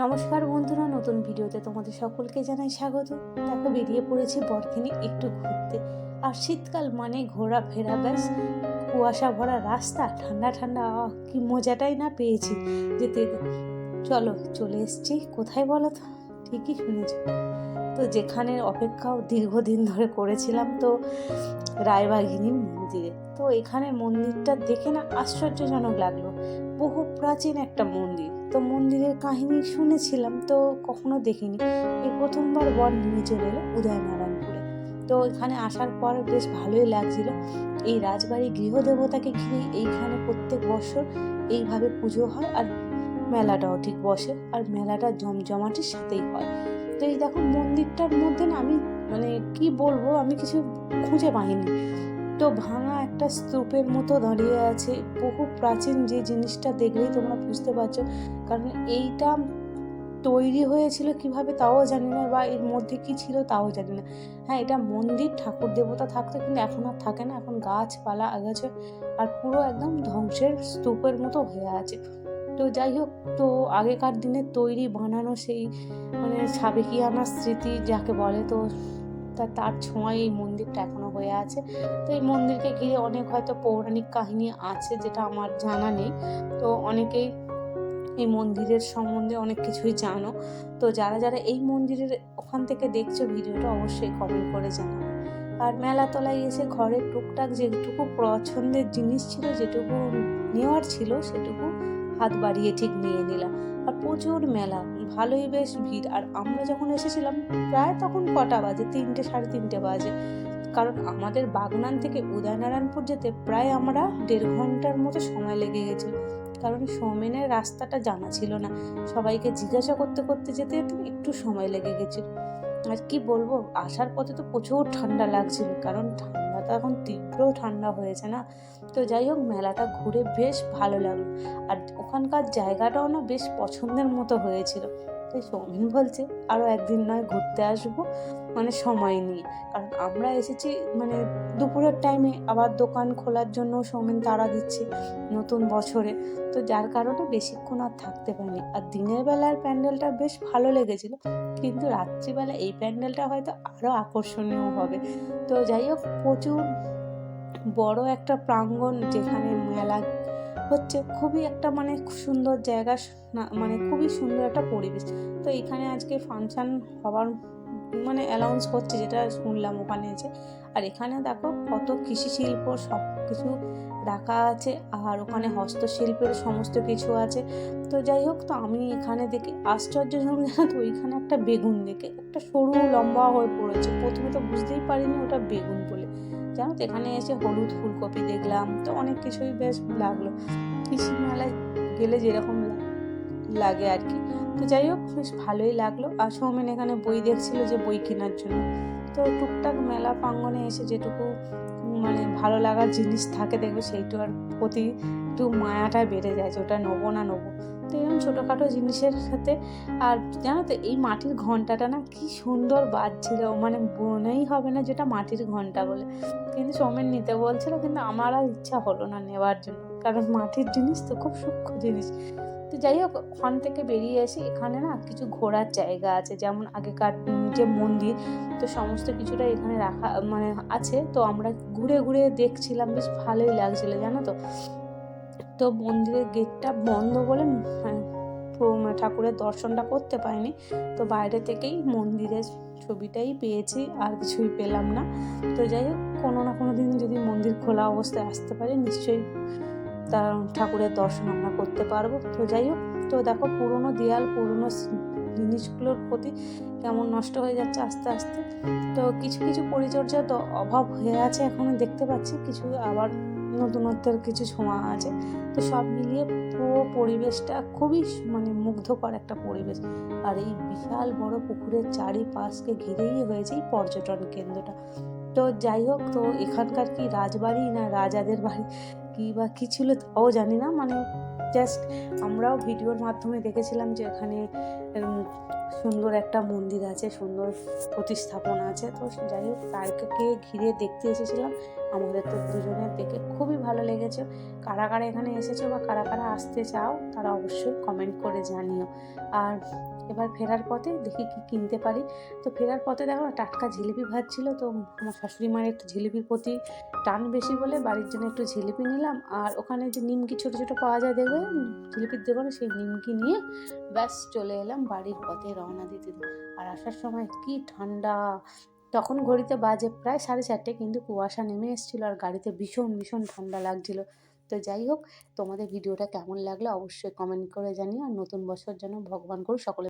নমস্কার বন্ধুরা, নতুন ভিডিওতে তোমাদের সকলকে জানাই স্বাগত। দেখো, বেরিয়ে পড়েছি বরখিনি একটু ঘুরতে। আর শীতকাল মানে ঘোরাফেরা ব্যাস। কুয়াশা ভরা রাস্তা, ঠান্ডা ঠান্ডা কি মজাটাই না পেয়েছি। যেতে চলো, চলে এসছি। কোথায় বলো তো? ঠিকই শুনেছ। তো যেখানে অপেক্ষাও দীর্ঘদিন ধরে করেছিলাম তো রায়বাঘিনী মন্দিরে। তো এখানে মন্দিরটা দেখে না আশ্চর্যজনক লাগল। বহু প্রাচীন একটা মন্দির। তো মন্দিরের কাহিনী শুনেছিলাম, তো কখনো দেখিনি। এই প্রথমবার বর নিয়ে চলে এলো উদয়নারায়ণপুরে। তো এখানে আসার পর বেশ ভালোই লাগছিল। এই রাজবাড়ির গৃহদেবতাকে ঘিরে এইখানে প্রত্যেক বছর এইভাবে পুজো হয় আর মেলাটাও ঠিক বসে আর মেলাটা জমজমাটির সাথেই হয়। তো এই দেখো মন্দিরটার মধ্যে না আমি মানে কি বলব, আমি কিছু খুঁজে পাইনি। তো ভাঙা একটা স্তূপের মতো দাঁড়িয়ে আছে। বহু প্রাচীন যে জিনিসটা দেখলেই তোমরা বুঝতে পারছ। কারণ এইটা তৈরি হয়েছিল কীভাবে তাও জানি না বা এর মধ্যে কি ছিল তাও জানি না। হ্যাঁ এটা মন্দির, ঠাকুর দেবতা থাকতো কিন্তু এখন আর থাকে না। এখন গাছপালা, আগাছে আর পুরো একদম ধ্বংসের স্তূপের মতো হয়ে আছে। তো যাই হোক, তো আগেকার দিনে তৈরি, বানানো সেই মানে সাবেকিয়ানা স্মৃতি যাকে বলে তো, তার ছোঁয়ায় এই মন্দিরটা এখনও হয়ে আছে। তো এই মন্দিরকে ঘিরে অনেক হয়তো পৌরাণিক কাহিনী আছে যেটা আমার জানা নেই। তো অনেকেই এই মন্দিরের সম্বন্ধে অনেক কিছুই জানো। তো যারা যারা এই মন্দিরের ওখান থেকে দেখছ ভিডিওটা অবশ্যই কমেন্ট করে জানাবে আর মেলাতলায় এসে ঘরের টুকটাক যেটুকু পছন্দের জিনিস ছিল, যেটুকু নেওয়ার ছিল, সেটুকু হাত বাড়িয়ে ঠিক নিয়ে নিলাম। আর প্রচুর মেলা, ভালোই বেশ ভিড়। আর আমরা যখন এসেছিলাম, প্রায় তখন কটা বাজে? তিনটে, সাড়ে তিনটে বাজে। কারণ আমাদের বাগনান থেকে উদয়নারায়ণপুর যেতে প্রায় আমরা দেড় ঘণ্টার মতো সময় লেগে গেছিল। কারণ সোমেনের রাস্তাটা জানা ছিল না। সবাইকে জিজ্ঞাসা করতে করতে যেতে একটু সময় লেগে গেছিল। আর কি বলব, আসার পথে তো প্রচুর ঠান্ডা লাগছিল। কারণ ঠান্ডা তো এখন তীব্র ঠান্ডা হয়েছে না? তো যাই হোক, মেলাটা ঘুরে বেশ ভালো লাগল। আর ওখানকার জায়গাটাও না বেশ পছন্দের মতো হয়েছিল। তাই সৌমিন বলছে আরও একদিন নয় ঘুরতে আসব। মানে সময় নিয়ে কারণ আমরা এসেছি মানে দুপুরের টাইমে আবার দোকান খোলার জন্য সৌমিন তাড়া দিচ্ছে নতুন বছরে। তো যার কারণে বেশিক্ষণ আর থাকতে পারিনি। আর দিনের বেলার প্যান্ডেলটা বেশ ভালো লেগেছিল, কিন্তু রাত্রিবেলা এই প্যান্ডেলটা হয়তো আরও আকর্ষণীয় হবে। তো যাই হোক, প্রচুর বড় একটা প্রাঙ্গণ যেখানে মেলা হচ্ছে খুবই একটা মানে সুন্দর জায়গা মানে খুবই সুন্দর একটা পরিবেশ। তো এখানে আজকে ফাংশান হওয়ার মানে অ্যালাউন্স করছে যেটা শুনলাম ওখানে এসে। আর এখানে দেখো কত কৃষি শিল্প সব কিছু রাখা আছে, আর ওখানে হস্তশিল্পের সমস্ত কিছু আছে। তো যাই হোক, তো আমি এখানে দেখে আশ্চর্যজনক জানো তো ওইখানে একটা বেগুন দেখে। একটা সরু লম্বা হয়ে পড়েছে। প্রথমে তো বুঝতেই পারিনি ওটা বেগুন বলে। জানো তো, এখানে এসে হলুদ ফুলকপি দেখলাম, তো অনেক কিছুই বেশ লাগল। কৃষি মেলায় গেলে যেরকম লাগে আর কি। তো যাই হোক, বেশ ভালোই লাগল। আর সৌমেন এখানে বই দেখছিল যে বই কেনার জন্য। তো টুকটাক মেলা প্রাঙ্গনে এসে যেটুকু মানে ভালো লাগার জিনিস থাকে দেখবে সেইটু সেইটার প্রতি একটু মায়াটা বেড়ে যায় যে ওটা নেব না নেব। তো এরকম ছোটোখাটো জিনিসের সাথে আর জানো তো, এই মাটির ঘন্টাটা না কি সুন্দর বাজছিল। মানে মনেই হবে না যেটা মাটির ঘণ্টা বলে। কিন্তু সৌমেন নিতে বলছিল, কিন্তু আমার আর ইচ্ছা হলো না নেওয়ার জন্য। কারণ মাটির জিনিস তো খুব সূক্ষ্ম জিনিস। তো যাই হোক, ওখান থেকে বেরিয়ে এসে এখানে না কিছু ঘোরার জায়গা আছে। যেমন আগেকার যে মন্দির, তো সমস্ত কিছুটা এখানে রাখা মানে আছে। তো আমরা ঘুরে ঘুরে দেখছিলাম, বেশ ভালোই লাগছিল, জানো তো। তো মন্দিরের গেটটা বন্ধ বলে হ্যাঁ, ঠাকুরের দর্শনটা করতে পারিনি। তো বাইরে থেকেই মন্দিরের ছবিটাই পেয়েছি আর কিছুই পেলাম না। তো যাই হোক কোনো না কোনো দিন যদি মন্দির খোলা অবস্থায় আসতে পারে নিশ্চয়ই তার ঠাকুরের দর্শন আমরা করতে পারব। তো যাই হোক তো দেখো পুরনো দেয়াল পুরনো জিনিসগুলোর প্রতি কেমন নষ্ট হয়ে যাচ্ছে আস্তে আস্তে। তো কিছু কিছু পরিচর্যা তো অভাব হয়ে আছে এখনও দেখতে পাচ্ছি কিছু আবার নতুনত্বের কিছু ছোঁয়া আছে। তো সব মিলিয়ে পুরো পরিবেশটা খুবই মানে মুগ্ধকর একটা পরিবেশ। আর এই বিশাল বড় পুকুরের চারিপাশকে ঘিরেই হয়েছে এই পর্যটন কেন্দ্রটা। তো যাই হোক, তো এখানকার কি রাজবাড়ি না রাজাদের বাড়ি? কি বা কী ছিল তাও জানি না। মানে জাস্ট আমরাও ভিডিওর মাধ্যমে দেখেছিলাম যে এখানে সুন্দর একটা মন্দির আছে, সুন্দর প্রতিস্থাপন আছে। তো যাই হোক, তারকে ঘিরে দেখতে এসেছিলাম? আমাদের তো দুজনের দেখে খুবই ভালো লেগেছে। কারা কারা এখানে এসেছ বা কারা কারা আসতে চাও, তারা অবশ্যই কমেন্ট করে জানিও। আর এবার ফেরার পথে দেখি কি কিনতে পারি। তো ফেরার পথে দেখো টাটকা জিলিপি ভাজছিল তো আমার শাশুড়ি মায়ের একটু জিলিপির প্রতি টান বেশি বলে বাড়ির জন্য একটু জিলিপি নিলাম। আর ওখানে যে নিমকি ছোটো ছোটো পাওয়া যায় দেখবে, জিলিপির দোকানে সেই নিমকি নিয়ে ব্যাস চলে এলাম বাড়ির পথে রওনা দিতে। আর আসার সময় কি ঠান্ডা তখন ঘড়িতে বাজে প্রায় সাড়ে চারটে, কিন্তু কুয়াশা নেমে এসেছিল আর গাড়িতে ভীষণ ভীষণ ঠান্ডা লাগছিল। তো যাই হোক, তোমাদের ভিডিওটা কেমন লাগল অবশ্যই কমেন্ট করে জানিও। আর নতুন বছর যেন ভগবান করুক, সকলে